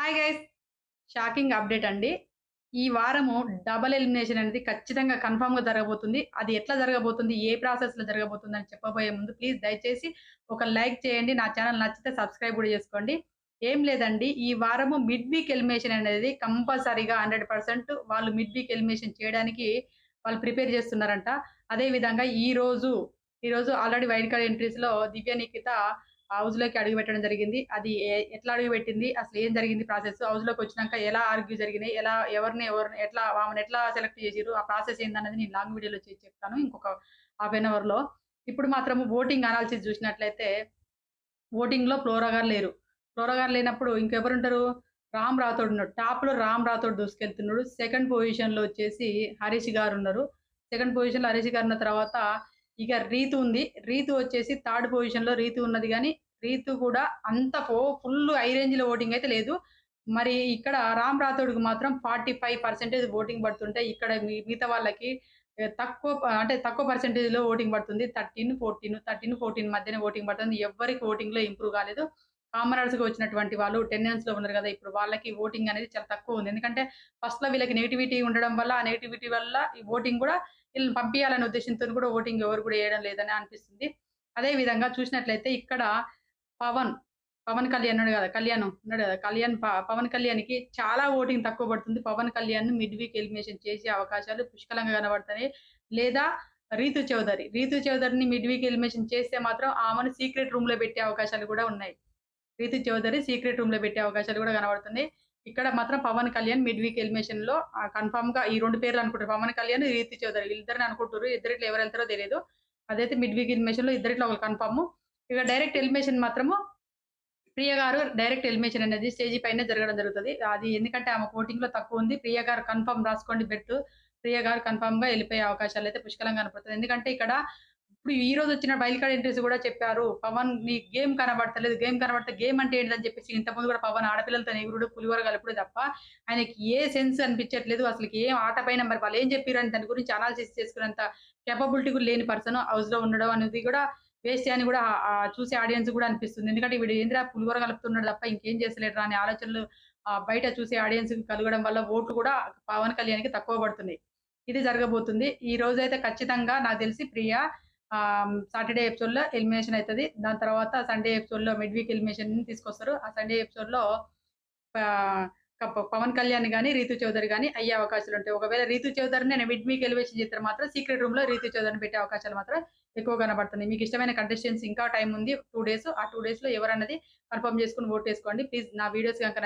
Hi guys shocking update అండి. ఈ వారము డబల్ ఎలిమినేషన్ అనేది ఖచ్చితంగా కన్ఫామ్గా జరగబోతుంది. అది ఎట్లా జరగబోతుంది? ఏ ప్రాసెస్లో జరగబోతుంది అని చెప్పబోయే ముందు ప్లీజ్ దయచేసి ఒక లైక్ చేయండి. నా ఛానల్ నచ్చితే సబ్స్క్రైబ్ కూడా చేసుకోండి. ఏం లేదండి. ఈ వారము మిడ్ వీక్ ఎలిమినేషన్ అనేది కంపల్సరీగా హండ్రెడ్ పర్సెంట్ వాళ్ళు మిడ్ వీక్ ఎలిమినేషన్ చేయడానికి వాళ్ళు ప్రిపేర్ చేస్తున్నారంట. అదే విధంగా ఈ రోజు ఈ రోజు ఆల్రెడీ వైల్డ్ కార్డ్ ఎంట్రీస్లో దివ్య నిఖిత హౌస్లోకి అడుగు పెట్టడం జరిగింది. అది ఎట్లా అడుగు పెట్టింది అసలు ఏం జరిగింది ప్రాసెస్ హౌస్లోకి వచ్చినాక ఎలా ఆర్గ్యూ జరిగినాయి ఎలా ఎవరిని ఎవరిని ఎట్లా ఆమెను ఎట్లా సెలెక్ట్ చేసిరు ఆ ప్రాసెస్ ఏందన్నది నేను లాంగ్ వీడియోలో చేసి చెప్తాను ఇంకొక హాఫ్ అన్ అవర్లో ఇప్పుడు మాత్రము ఓటింగ్ అనాలిసిస్ చూసినట్లయితే ఓటింగ్లో ఫ్లోరా గారు లేరు. ఫ్లోరా గారు లేనప్పుడు ఇంకెవరుంటారు? రామ్ రాథోడ్ ఉన్నాడు. టాప్లో రామ్ రాథోడ్ దూసుకెళ్తున్నాడు. సెకండ్ పొజిషన్లో వచ్చేసి హరీష్ గారు ఉన్నారు. సెకండ్ పొజిషన్లో హరీష్ గారు ఉన్న తర్వాత ఇక రీతు ఉంది. రీతు వచ్చేసి థర్డ్ పొజిషన్లో రీతు ఉన్నది కానీ రీతు కూడా అంత ఫో ఫుల్ హై రేంజ్లో ఓటింగ్ అయితే లేదు. మరి ఇక్కడ రామ్ రాథోడ్కి మాత్రం ఫార్టీ ఫైవ్ పర్సెంటేజ్ ఓటింగ్ పడుతుంటే ఇక్కడ మిగతా వాళ్ళకి తక్కువ అంటే తక్కువ పర్సెంటేజ్లో ఓటింగ్ పడుతుంది. థర్టీన్ ఫోర్టీన్ థర్టీన్ ఫోర్టీన్ మధ్యనే ఓటింగ్ పడుతుంది. ఎవరికి ఓటింగ్లో ఇంప్రూవ్ కాలేదు. కామనర్స్ వచ్చినటువంటి వాళ్ళు టెండెన్స్లో ఉన్నారు కదా ఇప్పుడు వాళ్ళకి ఓటింగ్ అనేది చాలా తక్కువ ఉంది. ఎందుకంటే ఫస్ట్లో వీళ్ళకి నెగిటివిటీ ఉండడం వల్ల ఆ నెగిటివిటీ వల్ల ఈ ఓటింగ్ కూడా వీళ్ళని పంపించాలనే ఉద్దేశంతో కూడా ఓటింగ్ ఎవరు కూడా వేయడం లేదని అనిపిస్తుంది. అదే విధంగా చూసినట్లయితే ఇక్కడ పవన్ పవన్ కళ్యాణ్ ఉన్నాడు కదా కళ్యాణ్ ఉన్నాడు కదా కళ్యాణ్ ప- పవన్ కళ్యాణ్కి చాలా ఓటింగ్ తక్కువ పడుతుంది. Pawan Kalyan mid week elimination చేసే అవకాశాలు పుష్కలంగా కనబడతాయి లేదా రీతు చౌదరి రీతు చౌదరిని మిడ్ వీక్ ఎలిమినేషన్ చేస్తే మాత్రం ఆమెను సీక్రెట్ రూమ్లో పెట్టే అవకాశాలు కూడా ఉన్నాయి. రీతి చౌదరి సీక్రెట్ రూమ్లో పెట్టే అవకాశాలు కూడా కనబడుతుంది. ఇక్కడ మాత్రం పవన్ కళ్యాణ్ మిడ్ వీక్ ఎలిమినేషన్లో కన్ఫర్మ్గా ఈ రెండు పేర్లు అనుకుంటారు. పవన్ కళ్యాణ్ రీతి చౌదరి ఇద్దరిని అనుకుంటారు. ఇద్దరిట్లో ఎవరు వెళ్తారో తెలియదు అదైతే మిడ్ వీక్ ఎలిమినేషన్లో ఇద్దరిట్లో ఒక కన్ఫర్మ్ ఇక డైరెక్ట్ ఎలిమినేషన్ మాత్రము ప్రియ గారు డైరెక్ట్ ఎలిమినేషన్ అనేది స్టేజీ పైన జరగడం జరుగుతుంది. అది ఎందుకంటే ఆమె ఓటింగ్లో తక్కువ ఉంది. ప్రియ గారు కన్ఫర్మ్ రాసుకోండి బెట్ ప్రియ గారు కన్ఫర్మ్గా వెళ్ళిపోయే అవకాశాలు అయితే పుష్కలంగా కనపడుతుంది. ఎందుకంటే ఇక్కడ ఇప్పుడు ఈ రోజు వచ్చిన బయలుకాడ కార్డ్ ఎంట్రీస్ కూడా చెప్పారు. పవన్ మీ గేమ్ కనబడతలేదు. గేమ్ కనబడితే గేమ్ అంటే ఏంటని చెప్పేసి ఇంతకుముందు కూడా పవన్ ఆడపిల్లలతో ఎగురుడు పులివర కలుపుడు తప్ప ఆయనకి ఏ సెన్స్ అనిపించట్లేదు. అసలు ఏం ఆట పైన మరి వాళ్ళు ఏం చెప్పారు అని దాని గురించి అనాలిసిస్ చేసుకునేంత కేపబిలిటీ కూడా లేని పర్సన్ హౌస్లో ఉండడం అనేది కూడా వేస్ట్ అని కూడా చూసే ఆడియన్స్ కూడా అనిపిస్తుంది. ఎందుకంటే వీడు ఏంద్రా పులివర కలుపుతున్నాడు తప్ప ఇంకేం చేస్తలేడు అనే ఆలోచనలు బయట చూసే ఆడియన్స్ కలగడం వల్ల ఓట్లు కూడా పవన్ కళ్యాణ్కి తక్కువ పడుతున్నాయి. ఇది జరగబోతుంది. ఈ రోజు అయితే ఖచ్చితంగా నాకు తెలిసి ప్రియా సాటర్డే ఎపిసోడ్లో ఎలిమినేషన్ అవుతుంది దాని తర్వాత సండే ఎపిసోడ్లో మిడ్ వీక్ ఎలిమినేషన్ తీసుకొస్తారు. ఆ సండే ఎపిసోడ్లో పవన్ కళ్యాణ్ కానీ రీతు చౌదరి కానీ అయ్యే అవకాశాలు ఉంటాయి. ఒకవేళ రీతు చౌదరిని నేను మిడ్ వీక్ ఎలివేషన్ చేస్తే మాత్రం సీక్రెట్ రూమ్లో రీతు చౌదరిని పెట్టే అవకాశాలు మాత్రం ఎక్కువ కనబడుతుంది మీకు ఇష్టమైన కంటెస్టెంట్స్ ఇంకా టైం ఉంది టూ డేస్. ఆ టూ డేస్లో ఎవరన్నది కన్ఫర్మ్ చేసుకుని ఓట్ వేసుకోండి. ప్లీజ్ నా వీడియోస్ కనుక